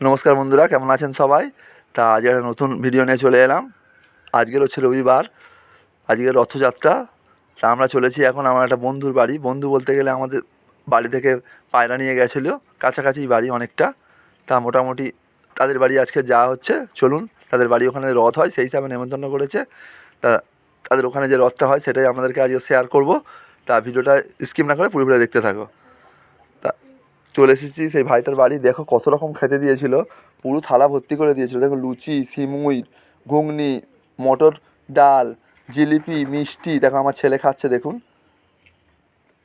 নমস্কার বন্ধুরা, কেমন আছেন সবাই? তা আজ একটা নতুন ভিডিও নিয়ে চলে এলাম। আজকের হচ্ছে রবিবার, আজকের রথযাত্রা। তা আমরা চলেছি এখন আমার একটা বন্ধুর বাড়ি। বন্ধু বলতে গেলে আমাদের বাড়ি থেকে পায়রা নিয়ে গেছিল। কাছাকাছি বাড়ি অনেকটা। তা মোটামুটি তাদের বাড়ি আজকে যাওয়া হচ্ছে। চলুন, তাদের বাড়ি ওখানে রথ হয়, সেই হিসাবে নেমন্তন্ন করেছে। তা তাদের ওখানে যে রথটা হয়, সেটাই আপনাদেরকে আজকে শেয়ার করব। তা ভিডিওটা স্কিপ না করে পুরোপুরি দেখতে থাকো। চলে এসেছি, সেই ভাইটার বাড়ি। দেখো কত রকম খেতে দিয়েছিল। পুরো থালা ভর্তি করে দিয়েছিল। দেখো লুচি, সিমুই, ঘুগনি, মটর ডাল, জিলিপি, মিষ্টি। দেখো আমার ছেলে খাচ্ছে, দেখুন।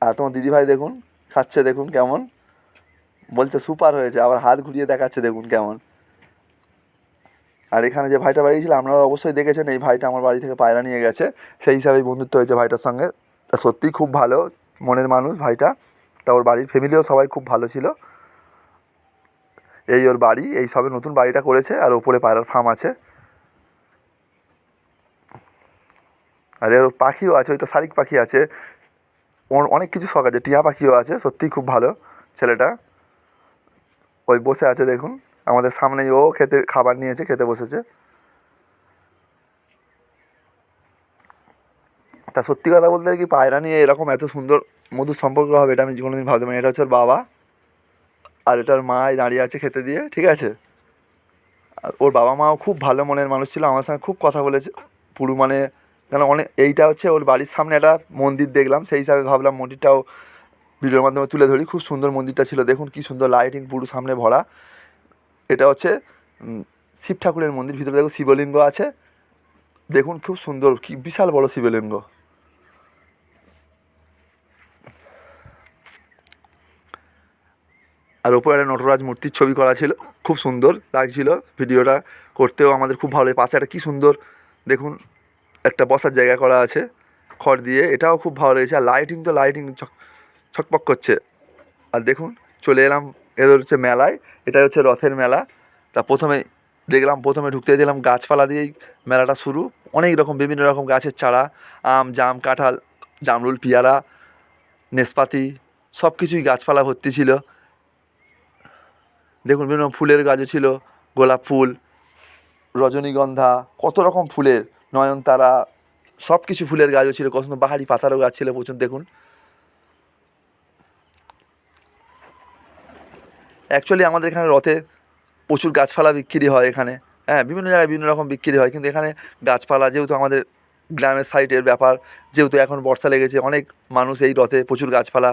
আর তোমার দিদিভাই, দেখুন, খাচ্ছে, দেখুন কেমন। বলছে সুপার হয়েছে, আবার হাত ঘুরিয়ে দেখাচ্ছে, দেখুন কেমন। আর এখানে যে ভাইটা বাড়ি ছিল, আপনারা অবশ্যই দেখেছেন, এই ভাইটা আমার বাড়ি থেকে পায়রা নিয়ে গেছে। সেই হিসাবেই বন্ধুত্ব হয়েছে ভাইটার সঙ্গে। সত্যিই খুব ভালো, মনের মানুষ ভাইটা। তা ওর বাড়ির ফ্যামিলিও সবাই খুব ভালো ছিল। এই ওর বাড়ি, এই সবে নতুন বাড়িটা করেছে আর ওপরে পায়রার ফার্ম আছে। আর এর পাখিও আছে, ওইটা শালিক পাখি আছে। ওর অনেক কিছু শখ আছে, টিয়া পাখিও আছে, সত্যিই খুব ভালো ছেলেটা। ওই বসে আছে দেখুন, আমাদের সামনেই ও খেতে, খাবার নিয়েছে, খেতে বসেছে। তা সত্যি কথা বলতে কি পায়রা নিয়ে এরকম এত সুন্দর মধুর সম্পর্ক হবে এটা আমি কোনোদিন ভাবতে পারি এটা হচ্ছে ওর বাবা আর এটার মাই দাঁড়িয়ে আছে খেতে দিয়ে, ঠিক আছে? আর ওর বাবা মাও খুব ভালো মনের মানুষ ছিল, আমার সঙ্গে খুব কথা বলেছে। পুরো মানে যেন অনেক, এইটা হচ্ছে ওর বাড়ির সামনে একটা মন্দির দেখলাম, সেই হিসাবে ভাবলাম মন্দিরটাও ভিডিওর মাধ্যমে তুলে ধরি। খুব সুন্দর মন্দিরটা ছিল, দেখুন কি সুন্দর লাইটিং পুরো সামনে ভরা। এটা হচ্ছে শিব ঠাকুরের মন্দির, ভিতরে দেখো শিবলিঙ্গ আছে। দেখুন খুব সুন্দর, কি বিশাল বড় শিবলিঙ্গ। আর ওপরে একটা নটরাজ মূর্তির ছবি করা ছিল, খুব সুন্দর লাগছিল ভিডিওটা করতেও, আমাদের খুব ভালো পাশে একটা কী সুন্দর, দেখুন, একটা বসার জায়গা করা আছে খড় দিয়ে, এটাও খুব ভালো লেগেছে। আর লাইটিং তো লাইটিং ছকপক করছে। আর দেখুন, চলে এলাম, এদের হচ্ছে মেলায় এটা হচ্ছে রথের মেলা। তা প্রথমে দেখলাম, প্রথমে ঢুকতে দিলাম গাছপালা দিয়েই মেলাটা শুরু। অনেক রকম, বিভিন্ন রকম গাছের চারা, আম, জাম, কাঁঠাল, জামরুল, পিয়ারা, নেসপাতি সব কিছুই গাছপালা ভর্তি ছিল। দেখুন বিভিন্ন ফুলের গাছও ছিল, গোলাপ ফুল, রজনীগন্ধা, কত রকম ফুলের নয়নতারা সব কিছু ফুলের গাছও ছিল, কত বাহারি পাতারও গাছ ছিল, প্রচুর, দেখুন। অ্যাকচুয়ালি আমাদের এখানে রথে প্রচুর গাছপালা বিক্রি হয় এখানে। হ্যাঁ বিভিন্ন জায়গায় বিভিন্ন রকম বিক্রি হয়, কিন্তু এখানে গাছপালা যেহেতু আমাদের গ্রামের সাইডের ব্যাপার, যেহেতু এখন বর্ষা লেগেছে, অনেক মানুষ এই রথে প্রচুর গাছপালা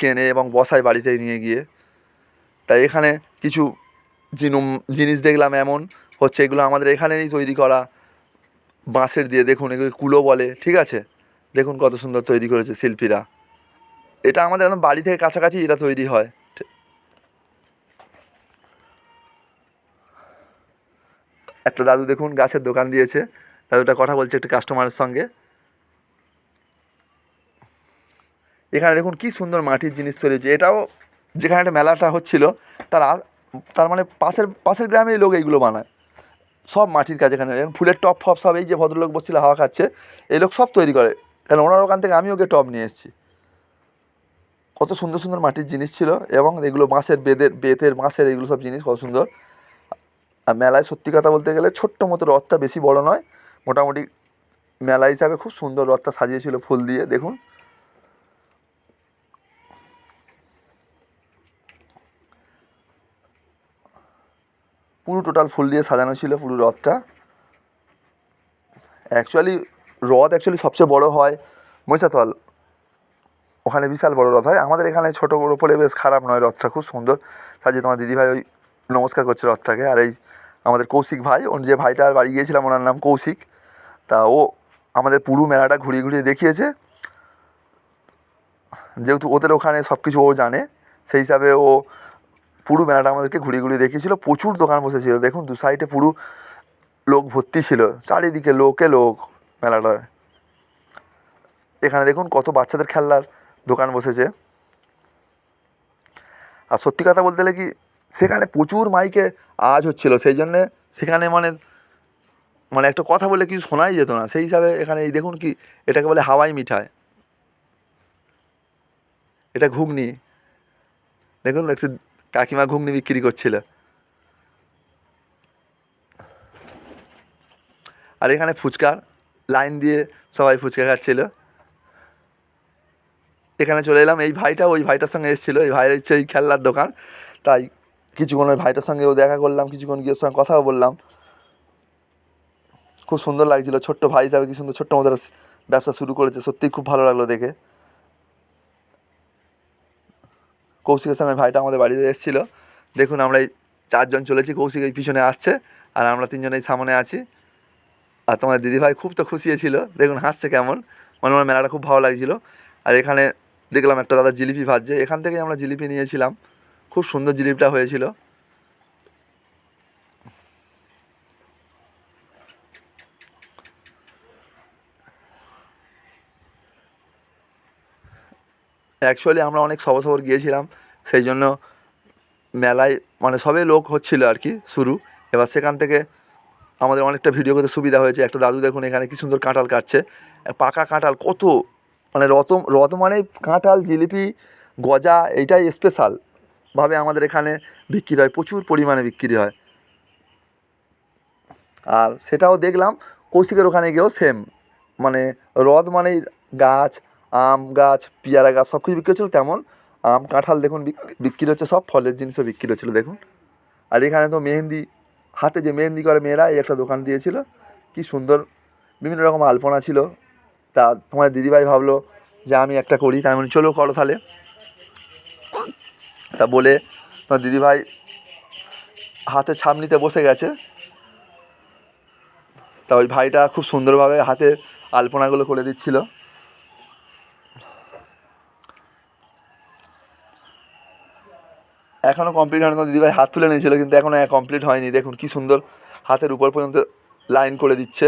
কেনে এবং বসায় বাড়িতে নিয়ে গিয়ে। তাই এখানে কিছু জিনিস দেখলাম এমন। হচ্ছে এগুলো আমাদের এখানেরই তৈরি করা। বাঁশের দিয়ে দেখুন, এগুলো কুলো বলে, ঠিক আছে? দেখুন কত সুন্দর তৈরি করেছে শিল্পীরা। এটা আমাদের একদম বাড়ি থেকে কাছাকাছি এটা তৈরি হয়। একটা দাদু দেখুন গাছের দোকান দিয়েছে। দাদুটা কথা বলছে একটা কাস্টমারের সঙ্গে। এখানে দেখুন কি সুন্দর মাটির জিনিস তৈরি হচ্ছে এটাও যেখানে একটা মেলাটা হচ্ছিল, তার তার মানে পাশের পাশের গ্রামেই লোক এইগুলো বানায়। সব মাটির কাজ এখানে। ফুলের টপ ফপ সব এই যে ভদ্রলোক বসছিল, হাওয়া খাচ্ছে, এই লোক সব তৈরি করে। কারণ ওনার ওখান থেকে আমি ওকে টপ নিয়ে এসেছি। কত সুন্দর সুন্দর মাটির জিনিস ছিল এবং এগুলো বাঁশের বেদের, বেতের, বাঁশের এগুলো সব জিনিস কত সুন্দর। আর মেলায় সত্যি কথা বলতে গেলে ছোট্ট মতো রথটা বেশি বড় নয়, মোটামুটি মেলা হিসাবে খুব সুন্দর রথটা সাজিয়েছিল ফুল দিয়ে, দেখুন। পুরো টোটাল ফুল দিয়ে সাজানো ছিল, পুরো রথটা। অ্যাকচুয়ালি রথ অ্যাকচুয়ালি সবচেয়ে বড় হয় মহিষাতল ওখানে বিশাল বড় রথ হয়। আমাদের এখানে ছোটো বড়ো পরে বেশ খারাপ নয় রথটা, খুব সুন্দর। সাজিয়ে তোমার দিদিভাই ওই নমস্কার করছে রথটাকে। আর এই আমাদের কৌশিক ভাই, ওর যে ভাইটার বাড়ি গিয়েছিলাম, ওনার নাম কৌশিক। তা ও আমাদের পুরো মেলাটা ঘুরিয়ে ঘুরিয়ে দেখিয়েছে। যেহেতু ওদের ওখানে সব কিছু ও জানে, সেই হিসাবে ও পুরো মেলাটা আমাদেরকে ঘুরিয়ে ঘুরিয়ে দেখিয়েছিল। প্রচুর দোকান বসেছিল। দেখুন, দু সাইডে পুরো লোক ভর্তি ছিল। চারিদিকে লোকে লোক মেলাটায় এখানে দেখুন, কত বাচ্চাদের খেলনার দোকান বসেছে। আর সত্যি কথা বলতে গেলে কি, সেখানে প্রচুর মাইকে আওয়াজ হচ্ছিল। সেই জন্যে সেখানে মানে মানে একটা কথা বলে কিছু শোনাই যেত না। সেই হিসাবে এখানে এই দেখুন কি, এটাকে বলে হাওয়াই মিঠাই। এটা ঘুগনি। দেখুন, একটু কাকিমা ঘুগনি বিক্রি করছিল। আর এখানে ফুচকার লাইন দিয়ে সবাই ফুচকা খাচ্ছিল। এখানে চলে এলাম, এই ভাইটা ওই ভাইটার সঙ্গে এসেছিল, এই ভাইয়ের হচ্ছে এই খেলনার দোকান। তাই কিছুক্ষণ ওই ভাইটার সঙ্গেও দেখা করলাম, কিছুক্ষণ গিয়ে সঙ্গে কথাও বললাম। খুব সুন্দর লাগছিল, ছোট্ট ভাই হিসাবে কি সুন্দর, ছোট্ট মতো ব্যবসা শুরু করেছে, সত্যিই খুব ভালো লাগল দেখে। কৌশিকের সঙ্গে ভাইটা আমাদের বাড়িতে এসেছিল। দেখুন আমরা এই চারজন চলেছি, কৌশিক এই পিছনে আসছে আর আমরা তিনজন এই সামনে আছি। আর তোমার দিদিভাই খুব তো খুশি ছিল। দেখুন হাসছে কেমন। মনে মনে মেলাটা খুব ভালো লাগছিল। আর এখানে দেখলাম একটা দাদা জিলিপি ভাজছে। এখান থেকেই আমরা জিলিপি নিয়েছিলাম। খুব সুন্দর জিলিপিটা হয়েছিল। অ্যাকচুয়ালি আমরা অনেক সবর সবর গিয়েছিলাম, সেই জন্য মেলায় মানে সবে লোক হচ্ছিল আর কি, শুরু। এবার সেখান থেকে আমাদের অনেকটা ভিডিও করতে সুবিধা হয়েছে। একটা দাদু দেখুন এখানে কি সুন্দর কাঁঠাল কাটছে। পাকা কাঁঠাল, কত মানে রত রত মানে কাঁঠাল, জিলিপি, গজা, এইটাই স্পেশাল ভাবে আমাদের এখানে বিক্রি হয়, প্রচুর পরিমাণে বিক্রি হয়। আর সেটাও দেখলাম, কৌশিকের ওখানে গিয়েও সেম মানে রদ মানেই গাছ আম গাছ পেয়ারা গাছ সব কিছু বিক্রি হচ্ছিল তেমন। আম কাঁঠাল দেখুন বিক- বিক্রি হচ্ছে সব ফলের জিনিসও বিক্রি হচ্ছিল দেখুন। আর এখানে তো মেহেন্দি হাতে যে মেহেন্দি করে মেয়েরা এই একটা দোকান দিয়েছিল। কি সুন্দর বিভিন্ন রকম আলপনা ছিল। তা তোমার দিদিভাই ভাবলো যে আমি একটা করি তাই বলি, চলো করো তাহলে। তা বলে তোমার দিদিভাই হাতে ছাপ নিতে বসে গেছে। তা ওই ভাইটা খুব সুন্দরভাবে হাতে আলপনাগুলো করে দিচ্ছিল। এখনও কমপ্লিট হয়নি। দিদিভাই হাত তুলে নিয়েছিল, কিন্তু এখনও কমপ্লিট হয়নি। দেখুন কি সুন্দর হাতের উপর পর্যন্ত লাইন করে দিচ্ছে।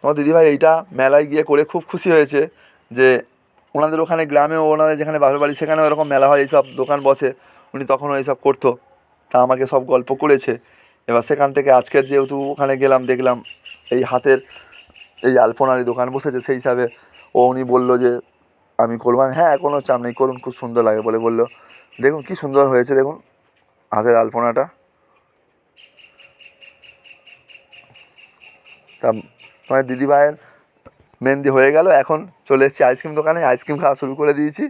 তোমার দিদিভাই এইটা মেলায় গিয়ে করে খুব খুশি হয়েছে যে ওনাদের ওখানে গ্রামেও ওনাদের যেখানে বাপের বাড়ি, সেখানেও এরকম মেলা হয়, এইসব দোকান বসে উনি তখনও এইসব করতো। তা আমাকে সব গল্প করেছে। এবার সেখান থেকে আজকের যেহেতু ওখানে গেলাম, দেখলাম এই হাতের এই আলপনারি দোকান বসেছে, সেই হিসাবে ও উনি বলল যে, আমি করব। আমি হ্যাঁ কোনো চাপ নেই, করুন, খুব সুন্দর লাগে বলে। বলল, দেখুন কি সুন্দর হয়েছে, দেখুন, হাতের আলপনাটা। তা তোমার দিদিভাইয়ের মেহেন্দি হয়ে গেল, এখন চলে এসেছি আইসক্রিম দোকানে, আইসক্রিম খাওয়া শুরু করে দিয়েছি।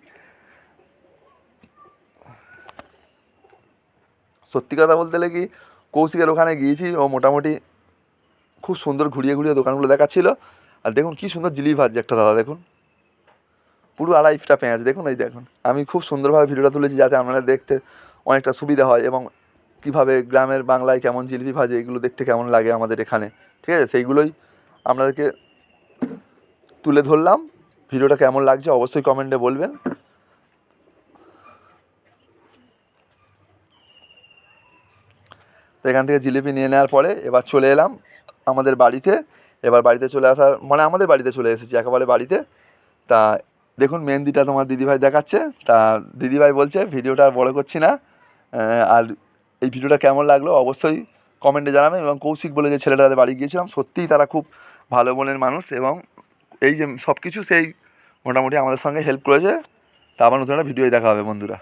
সত্যি কথা বলতে গেলে কি কৌশিকের ওখানে গিয়েছি, ও মোটামুটি খুব সুন্দর ঘুরিয়ে ঘুরিয়ে দোকানগুলো দেখাচ্ছিল। আর দেখুন কি সুন্দর জিলিপি ভাজছে একটা দাদা, দেখুন। পুরো আড়াইটা পেঁয়াজ, দেখুন এই দেখুন। আমি খুব সুন্দরভাবে ভিডিওটা তুলেছি যাতে আপনারা দেখতে অনেকটা সুবিধা হয় এবং কীভাবে গ্রামের বাংলায় কেমন জিলিপি ভাজে, এগুলো দেখতে কেমন লাগে আমাদের এখানে। ঠিক আছে? সেইগুলোই আপনাদেরকে তুলে ধরলাম। ভিডিওটা কেমন লাগছে অবশ্যই কমেন্টে বলবেন। এখান থেকে জিলিপি নিয়ে নেওয়ার পরে এবার চলে এলাম আমাদের বাড়িতে। এবার বাড়িতে চলে আসার মানে আমাদের বাড়িতে চলে এসেছি, একেবারে বাড়িতে। তা দেখুন, মেহেন্দিটা তোমার দিদিভাই দেখাচ্ছে। তা দিদিভাই বলছে, ভিডিওটা আর বড় করছি না। আর এই ভিডিওটা কেমন লাগল অবশ্যই কমেন্টে জানাবেন এবং কৌশিক বলে যে ছেলেটা তাদের বাড়ি গিয়েছিলাম, সত্যিই তারা খুব ভালো মনের মানুষ এবং এই যে সব কিছু সেই মোটামুটি আমাদের সঙ্গে হেল্প করেছে। তা আবার নতুন একটা ভিডিওই দেখা হবে, বন্ধুরা।